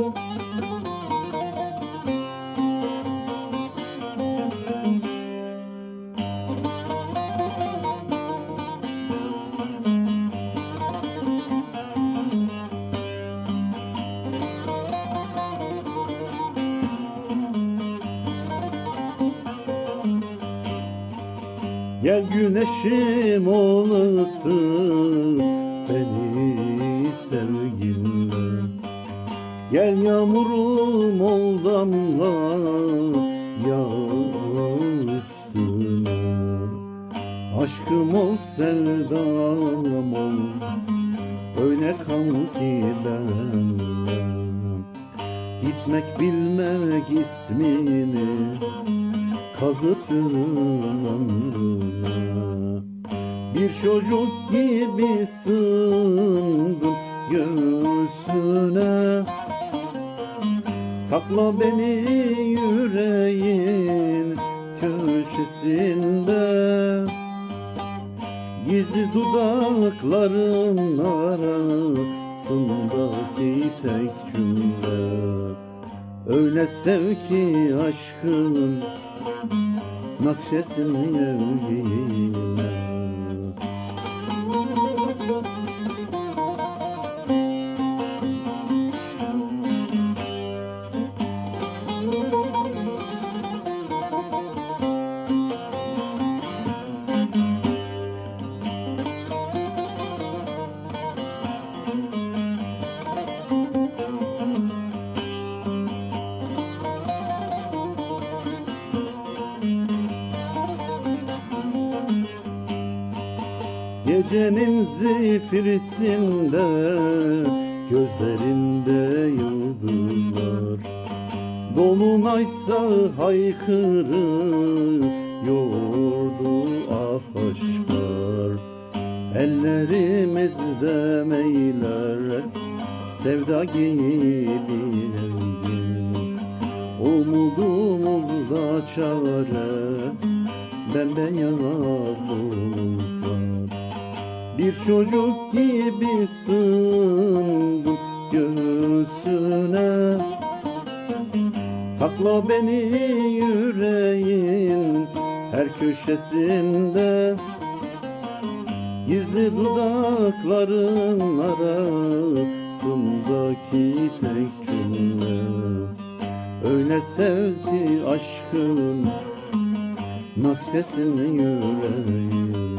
Gel güneşim olasın beni sevginle Gel yağmurum ol damla yağ üstüme Aşkım ol sevdam ol Öyle kal ki benimle Gitmek bilmek ismini Kazıtırım. Ömrüme Bir çocuk gibi sığındım göğsüne Sakla beni yüreğin köşesinde. Gizli dudakların arasındaki tek cümle. Öyle sev ki aşkın nakşesini yüreğime Gecenin zifrisinde Gözlerinde yıldızlar. Dolunaysa haykırır Yoğurdu ah aşklar. Ellerimizde meyler Sevda gibi Umudumuzda çare Bembeyaz bulutlar Bir çocuk gibi sığındım göğsüne. Sakla beni yüreğin her köşesinde. Gizli dudakların arasındaki tek cümle. Öyle sevdi aşkın Nakşesini yüreğime